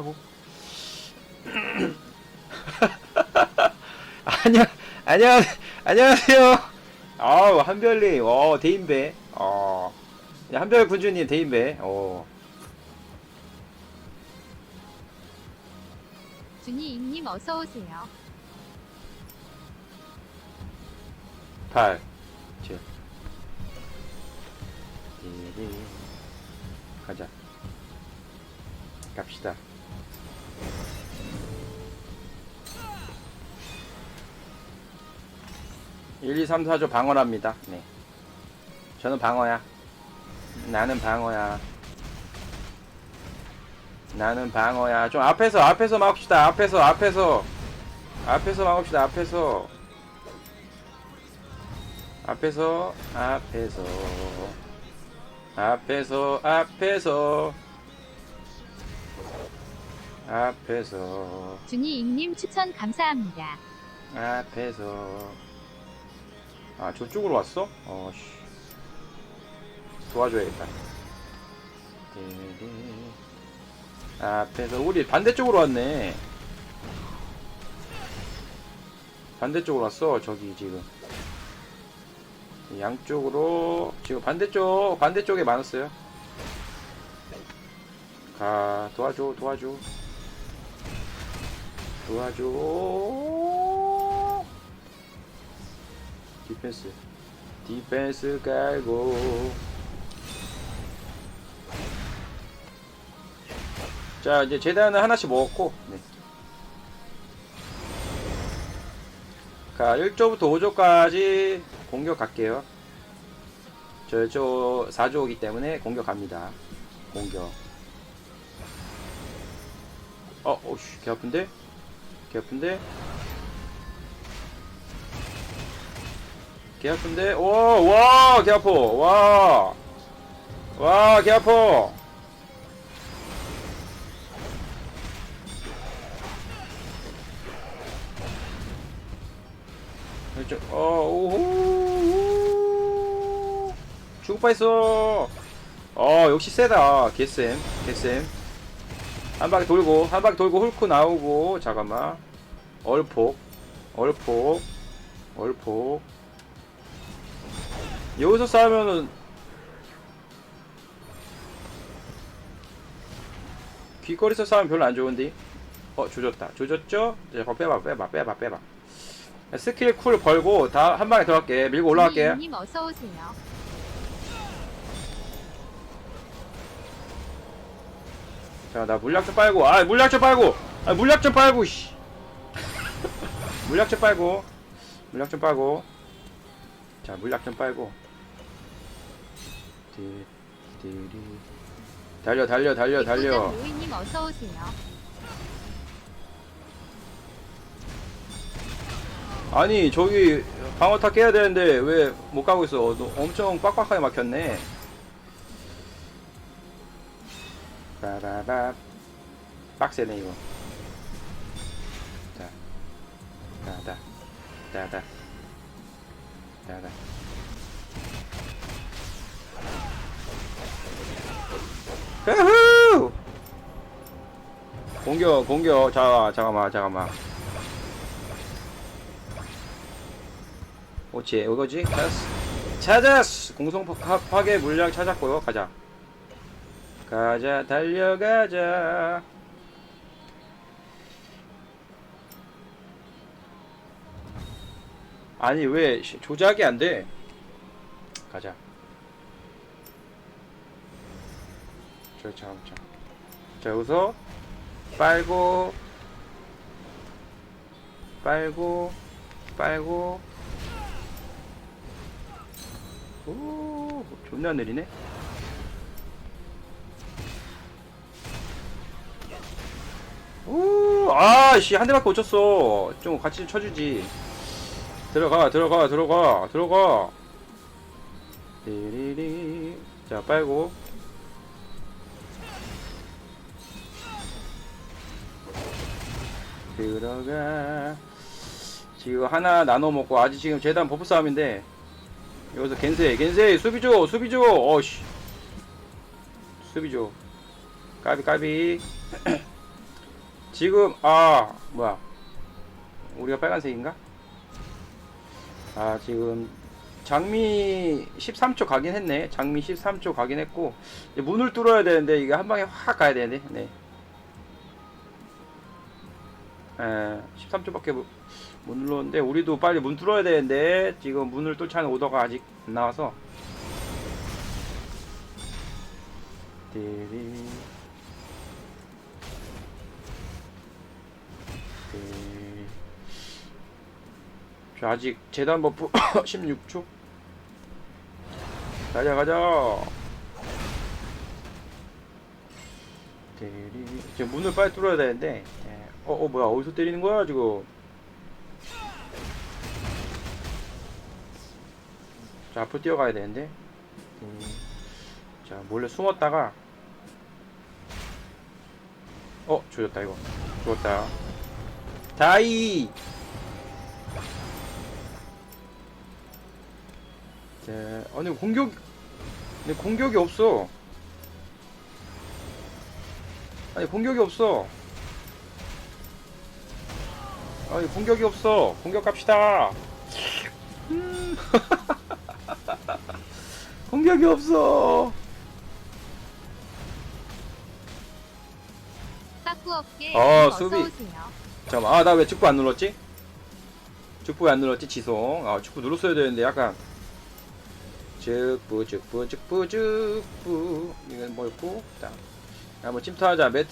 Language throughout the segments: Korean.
하고. 안녕 안녕 안녕하세요. 아우 한별님 어 대인배. 어 네, 한별 군주님 대인배. 어. 준이잉님 어서 오세요. 8 7 가자. 갑시다 일, 이, 삼, 사조 방어랍니다. 네. 저는 방어야. 나는 방어야. 나는 방어야. 좀 앞에서, 앞에서 막읍시다. 앞에서, 앞에서. 앞에서 막읍시다. 앞에서. 앞에서, 앞에서. 앞에서, 앞에서. 앞에서. 준이잉님 추천 감사합니다. 앞에서 아 저쪽으로 왔어? 어씨 도와줘야겠다 띠리. 앞에서 우리 반대쪽으로 왔네 반대쪽으로 왔어 저기 지금 양쪽으로 지금 반대쪽 반대쪽에 많았어요 가 도와줘 도와줘 도와줘. 디펜스. 디펜스 깔고. 자 이제 재단은 하나씩 먹었고. 네. 자 1조부터 5조까지 공격 갈게요. 저쪽 4조이기 때문에 공격 갑니다. 공격. 어 오씨 개 아픈데 개 아픈데 개 아픈데? 오, 와, 개 아파. 와. 와, 개 아파. 저, 어, 오호. 죽을 뻔했어. 어, 역시 세다. 개쌤, 개쌤. 한 바퀴 돌고, 한 바퀴 돌고, 훑고 나오고, 잠깐만. 얼폭, 얼폭, 얼폭. 여기서 싸우면은 귀거리에서 싸우면 별로 안 좋은데 어 조졌다 조졌죠? 이제 거 빼봐 빼봐 빼봐 빼봐 스킬 쿨 걸고 다 한 방에 들어갈게 밀고 올라갈게 준이잉님 어서 오세요. 자 나 물약 좀 빨고. 아 물약 좀 빨고. 아 물약 좀 빨고 씨. 물약 좀 빨고. 물약 좀 빨고. 자 물약 좀 빨고. 띠, 띠리. 달려 달려 달려 달려. 로이님 어서 오세요. 아니 저기 방어타 깨야 되는데 왜 못 가고 있어 너 엄청 빡빡하게 막혔네 빠바바 빡세네 이거. 자. 따다. 따다. 따다. 후후 공격 공격. 자 잠깐만 잠깐만. 오치 이거지? 찾았어. 찾았어! 공성 파- 파괴 물량 찾았고요. 가자 가자 달려가자. 아니 왜 시- 조작이 안 돼? 가자. 저 잠깐 자 여기서 빨고 빨고 빨고. 오, 존나 느리네. 오, 아씨 한 대밖에 못 쳤어. 좀 같이 좀 쳐주지. 들어가, 들어가, 들어가, 들어가. 리리리. 자, 빨고. 들어가. 지금 하나 나눠 먹고 아직 지금 재단 버프 싸움인데 여기서 겐세 겐세 수비 줘 수비 줘 어씨 수비 줘 까비 까비 지금 아 뭐야 우리가 빨간색인가? 아 지금 장미 13초 가긴 했네 장미 13초 가긴 했고 문을 뚫어야 되는데 이게 한 방에 확 가야 되네 네. 에 13초밖에 못, 못 눌렀는데 우리도 빨리 문 뚫어야 되는데 지금 문을 뚫지 않은 오더가 아직 안 나와서 띠리 네. 자, 아직 재단 버프 16초. 가자, 가자. 대리. 이제 문을 빨리 뚫어야 되는데. 예. 어, 어, 뭐야. 어디서 때리는 거야, 지금? 자, 앞으로 뛰어가야 되는데. 음. 자, 몰래 숨었다가. 어, 조졌다, 이거. 죽었다. 다이! 자, 아니 공격, 근데 공격이 없어. 아니 공격이 없어. 아니 공격이 없어. 공격 갑시다. 음. 공격이 없어. 빠꾸 업계 어, 수비. 잠깐만, 아, 나왜 축구 안 눌렀지? 축구 왜 안 눌렀지? 지송. 아, 축구 눌렀어야 되는데, 약간. 축구, 축구, 축구, 축구. 이건 뭐였고? 자, 한번 침투하자. 몇,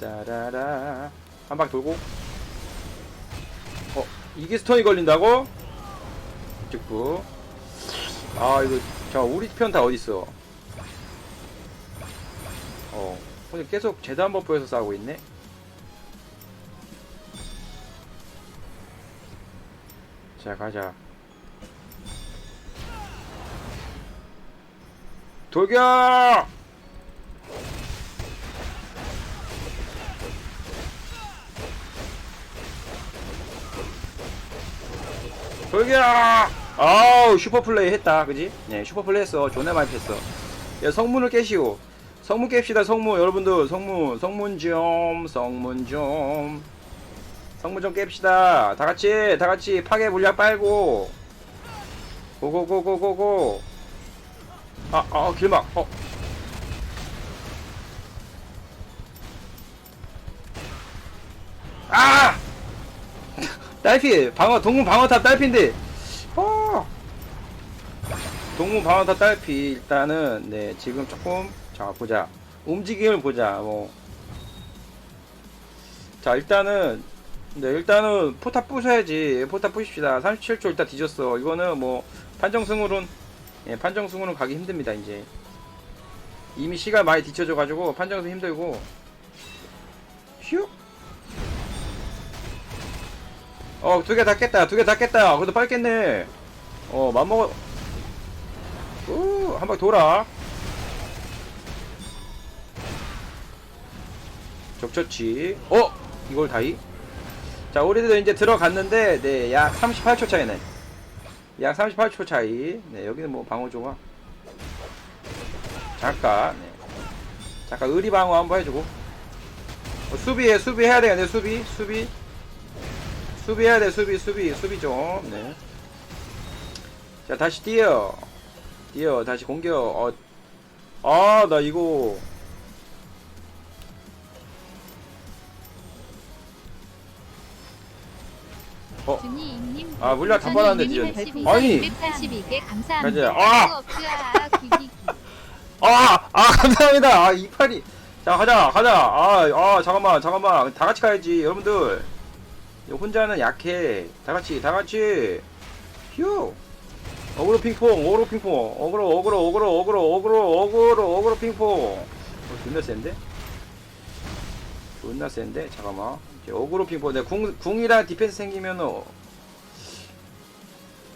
따라라. 한방 돌고. 어, 이게 스턴이 걸린다고? 축구. 아, 이거, 자, 우리 편 다 어딨어? 어, 오늘 계속 재단 버프에서 싸우고 있네? 자 가자. 돌격! 돌격! 아우 슈퍼플레이 했다. 그지? 네 슈퍼플레이 했어. 존나 많이 했어. 야 성문을 깨시오. 성문 깹시다 성문. 여러분들 성문. 성문 좀 성문 좀 성문 좀 깹시다. 다 같이, 다 같이 파괴 물약 빨고. 고고고고고고. 아, 아, 길막. 어. 아! 딸피, 방어, 동문 방어탑 딸피인데. 어. 동문 방어탑 딸피, 일단은, 네, 지금 조금, 자, 보자. 움직임을 보자, 뭐. 자, 일단은, 네, 일단은 포탑 부셔야지. 포탑 부십시다. 37초 일단 뒤졌어. 이거는 뭐 판정승으로는 예, 판정승으로는 가기 힘듭니다. 이제 이미 시간 많이 뒤쳐져 가지고 판정승 힘들고. 휴. 어, 두 개 다 깼다. 두 개 다 깼다. 그래도 빨리 깼네. 어, 맘먹어. 우, 한 방 돌아. 적쳤지. 어, 이걸 다이? 자, 우리도 이제 들어갔는데, 네, 약 38초 차이네. 약 38초 차이. 네, 여기는 뭐 방어 조가. 잠깐, 네. 잠깐 의리 방어 한번 해주고. 어, 수비해, 수비해야 되겠네, 수비, 수비. 수비해야 돼, 수비, 수비, 수비 좀, 네. 자, 다시 뛰어. 뛰어, 다시 공격. 어, 아, 나 이거. 준이 임님 아, 물약 다 받았는데, 별풍선 아니. 282개 감사합니다. 가자. 아! 업주아 귀기기. 아, 아, 감사합니다. 아, 이팔이. 자, 가자, 가자. 아, 아, 잠깐만, 잠깐만. 다 같이 가야지, 여러분들. 혼자는 약해. 다 같이, 다 같이. 휴. 어그로 핑퐁, 어그로 핑퐁. 어그로, 어그로, 어그로, 어그로, 어그로, 어그로, 어그로 핑퐁. 어, 존나 센데? 존나 센데? 잠깐만. 어그로. 내 궁, 궁이랑 디펜스 생기면은. 어-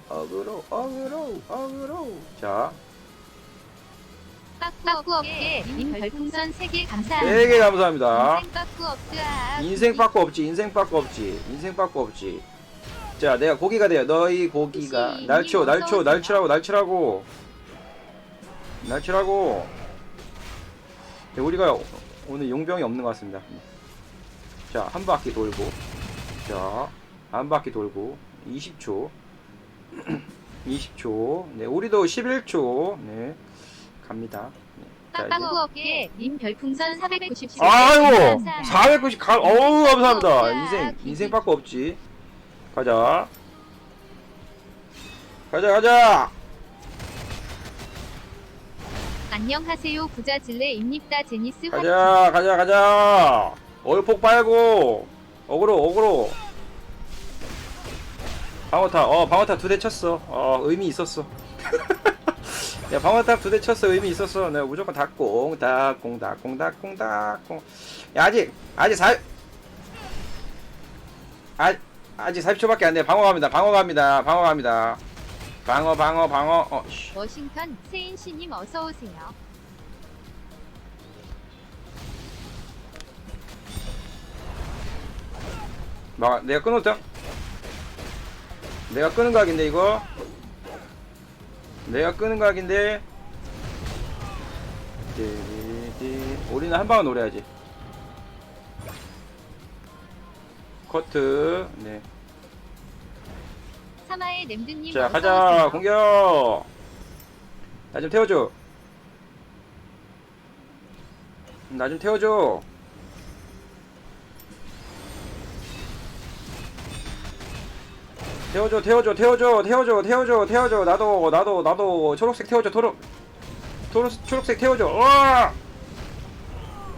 어그로, 어그로, 어그로. 자. 빠꾸 업계 님 별풍선 3개 감사합니다. 되게 감사합니다. 인생 업주아 인생 빠꾸 없지 인생 빠꾸 없지 인생 빠꾸 없지 자 내가 고기가 돼요 너희 고기가 혹시 날쳐 이미 날쳐 어서 날치라고 날치라고 날치라고 네, 우리가 오늘 용병이 없는 것 같습니다 자, 한 바퀴 돌고. 자, 한 바퀴 돌고. 20초. 20초. 네, 우리도 11초. 네. 갑니다. 네. 자, 이제. 어깨 님 별풍선 497개 아이고! 감사합니다. 490, 가, 어우, 감사합니다. 야, 인생. 인생 빠꾸 없지. 가자. 가자, 가자! 안녕하세요 부자질레 입니다 제니스 화이팅 가자, 가자, 가자! 얼폭 빨고! 어그로, 어그로! 방어탑, 어, 방어탑 두대 쳤어. 어, 의미 있었어. 야, 방어탑 두 대 쳤어. 의미 있었어. 내가 무조건 닭공, 닭공, 닭공, 닭공, 닭공. 야, 아직, 아직 사, 아, 아직 40초밖에 안 돼. 방어 갑니다. 방어 갑니다. 방어 갑니다. 방어, 방어, 방어. 어, 씨. 워싱턴 세인씨님 어서 오세요. 막 내가 끊었다. 내가 끄는 각인데 이거. 내가 끄는 각인데. 우리는 한 방은 노려야지. 커트. 네. 사마의 냄드님 자 가자. 공격. 나 좀 태워줘. 나 좀 태워줘. 태워줘 태워줘 태워줘 태워줘 태워줘 태워줘 나도 나도 나도 초록색 태워줘 토록 토록 초록색 태워줘 와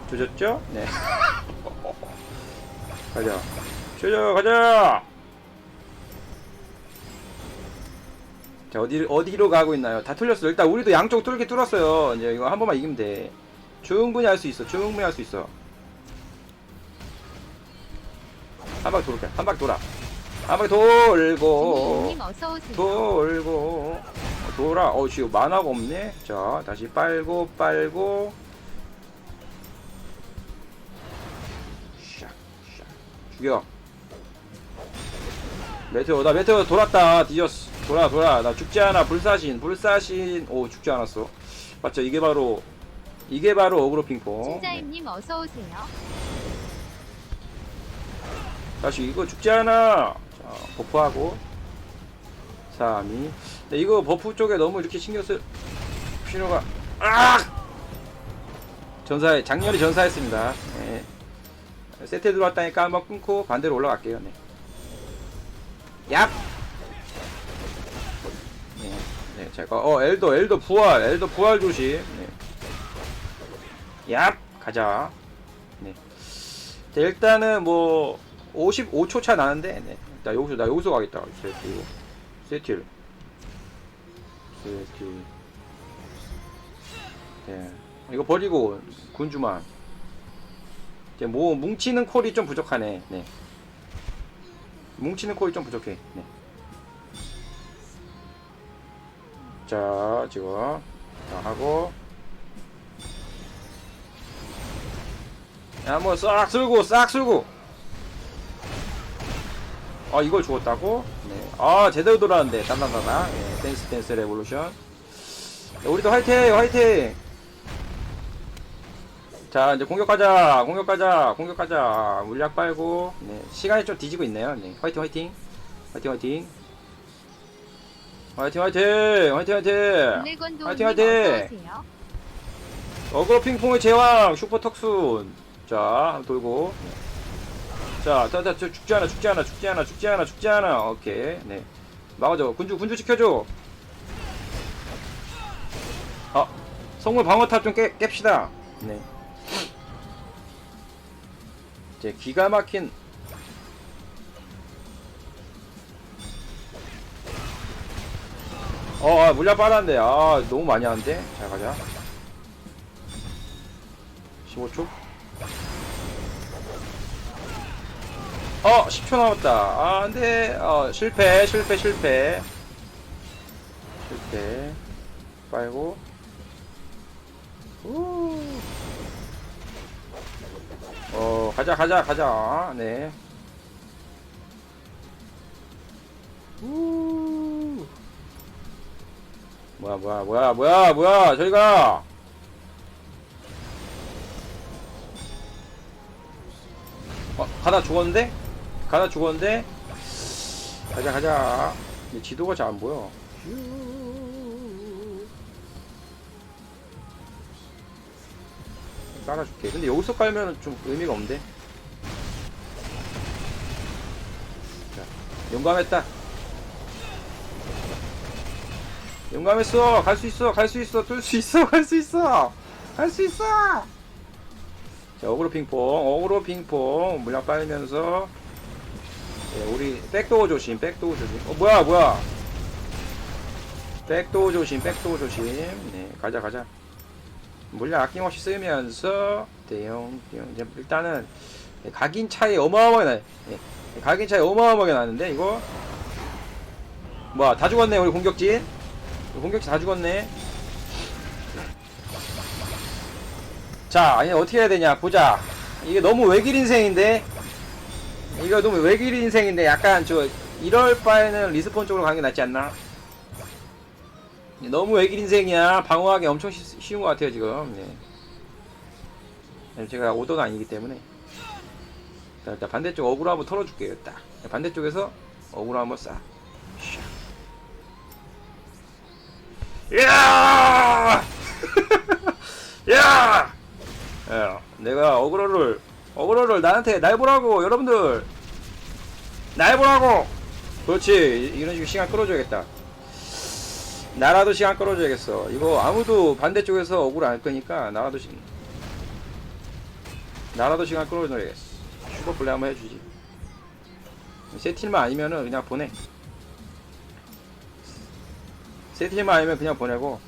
조졌죠? 네 가자 조져 가자 자 어디 어디로 가고 있나요? 다 뚫렸어. 일단 우리도 양쪽 뚫게 뚫었어요. 이제 이거 한 번만 이기면 돼. 충분히 할 수 있어. 충분히 할 수 있어. 한 바퀴 돌게. 한 바퀴 돌아. 한 바퀴 돌고. 돌고 돌아. 어 지금 만화가 없네. 자 다시 빨고 빨고. 샥, 샥. 죽여. 메테오 나 메테오 돌았다 뒤졌어 돌아 돌아 나 죽지 않아 불사신 불사신 오 죽지 않았어 맞죠 이게 바로 이게 바로 어그로 핑퐁 신자임님 어서 오세요. 다시 이거 죽지 않아 자 버프하고. 3, 2 네, 이거 버프 쪽에 너무 이렇게 신경 쓸 필요가 아 전사해 작년에 전사했습니다. 네. 세트 들어왔다니까 한번 끊고 반대로 올라갈게요. 네. 얍! 네, 네, 제가 어 엘더 엘더 부활 엘더 부활 조심. 네. 얍! 가자. 네. 자, 일단은 뭐 55초 차 나는데 네. 나 여기서 나 여기서 가겠다. 세트 세틸. 세틸. 네. 이거 버리고 군주만. 이제 뭐 뭉치는 콜이 좀 부족하네. 네. 뭉치는 콜이 좀 부족해. 네. 자 지금 자 하고. 한번 싹 쓸고 싹 쓸고 아 이걸 죽었다고? 네. 아 제대로 돌아왔는데 딴딴따다 네, 댄스 댄스 레볼루션. 자, 우리도 화이팅 화이팅! 자 이제 공격하자 공격하자 공격하자. 물약 빨고. 네, 시간이 좀 뒤지고 있네요. 네, 화이팅 화이팅. 화이팅 화이팅. 화이팅 화이팅! 화이팅 화이팅! 화이팅, 화이팅! 어그로 핑퐁의 제왕 슈퍼 턱순. 자 돌고 자, 자, 자, 저 죽지 않아, 죽지 않아, 죽지 않아, 죽지 않아, 죽지 않아. 오케이, 네. 막아줘. 군주, 군주 지켜줘. 아, 성물 방어탑 좀 깨, 깹시다. 네. 이제 기가 막힌. 어, 아, 물량 빨았는데. 아, 너무 많이 하는데. 자, 가자. 15초? 어 10초 남았다. 아 안돼 어 실패 실패 실패. 실패. 빨고. 우. 어 가자 가자 가자. 네. 우. 뭐야 뭐야 뭐야 뭐야 뭐야 저희가. 어, 가다 죽었는데? 가다 죽었는데? 가자, 가자. 지도가 잘 안 보여. 깔아줄게. 근데 여기서 깔면 좀 의미가 없는데? 자, 용감했다. 용감했어. 갈 수 있어. 갈 수 있어. 뚫을 수 있어. 갈 수 있어. 갈 수 있어. 자, 어그로 핑퐁. 어그로 핑퐁. 물량 빨면서. 네, 우리 백도어 조심. 백도어 조심. 어, 뭐야, 뭐야. 백도어 조심. 백도어 조심. 네, 가자, 가자. 물량 아낌없이 쓰면서 대용, 대용. 이제 일단은 네, 각인 차이 어마어마하게 나. 네, 각인 차이 어마어마하게 나는데 이거 뭐야 다 죽었네 우리 공격진. 공격진 다 죽었네. 자, 아니 어떻게 해야 되냐 보자. 이게 너무 외길 인생인데. 이거 너무 외길 인생인데 약간 저 이럴 바에는 리스폰 쪽으로 가는 게 낫지 않나? 너무 외길 인생이야. 방어하기 엄청 쉬, 쉬운 것 같아요 지금. 네. 제가 오더가 아니기 때문에. 자, 일단 반대쪽 어그로 한번 털어줄게요. 딱 반대쪽에서 어그로 한번 싹. 샤. 야! 야! 야! 내가 어그로를 어그로를 나한테 날 보라고 여러분들. 날 보라고. 그렇지. 이- 이런 식으로 시간 끌어줘야겠다. 나라도 시간 끌어줘야겠어. 이거 아무도 반대쪽에서 어그로 안 끄니까 나라도 시 나라도 시간 끌어줘야겠어. 슈퍼 플레이 한번 해주지. 세틸만 아니면은 그냥 보내. 세틸만 아니면 그냥 보내고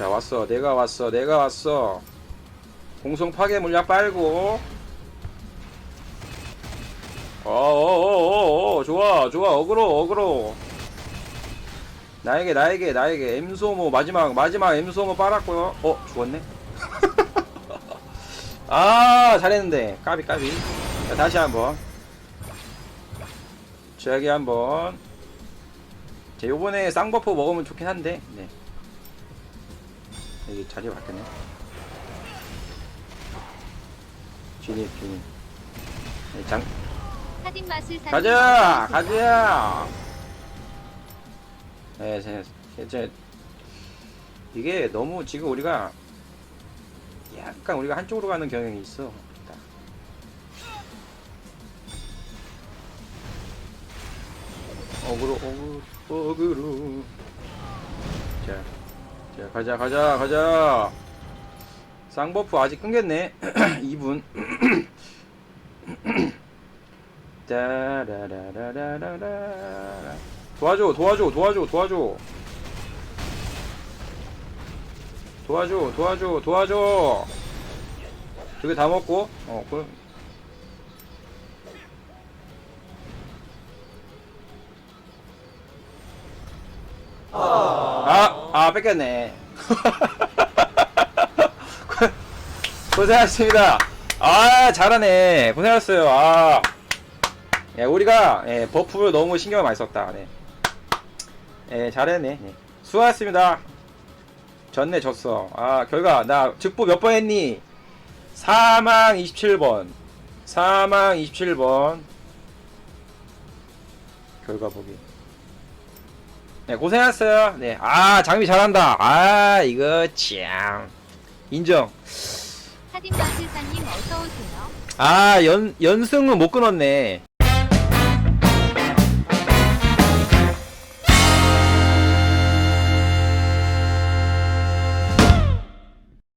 자 왔어. 내가 왔어. 내가 왔어. 공성 파괴 물약 빨고. 어어어어어 좋아 좋아. 어그로 어그로. 나에게 나에게 나에게. 엠소모 마지막 마지막 엠소모 빨았고요. 어 죽었네? 아 잘했는데. 까비 까비. 자 다시 한번. 저기 한번. 자 요번에 쌍버프 먹으면 좋긴 한데 네 여기 자리가 바뀌네. 진입 진입 네, 장 가자. 가자! 네 제, 제, 이게 너무 지금 우리가 약간 우리가 한쪽으로 가는 경향이 있어. 딱. 어그로 어그로 어그로. 자, 자 가자 가자 가자. 쌍버프 아직 끊겼네. 2분. 따라라라라라라. 도와줘 도와줘 도와줘 도와줘. 도와줘 도와줘 도와줘. 두개다 먹고. 어 그. 아, 아 뺏겼네. 고생하셨습니다. 아, 잘하네. 고생하셨어요. 아. 예, 우리가 예, 버프를 너무 신경을 많이 썼다. 네. 예, 잘했네. 네. 수고하셨습니다. 졌네, 졌어. 아, 결과 나 직보 몇 번 했니? 사망 27번. 사망 27번. 결과 보기. 네, 고생하셨어요. 네. 아, 장비 잘한다. 아, 이거 참. 인정. 사딘 마술사님 어서 오세요. 아, 연 연승은 못 끊었네.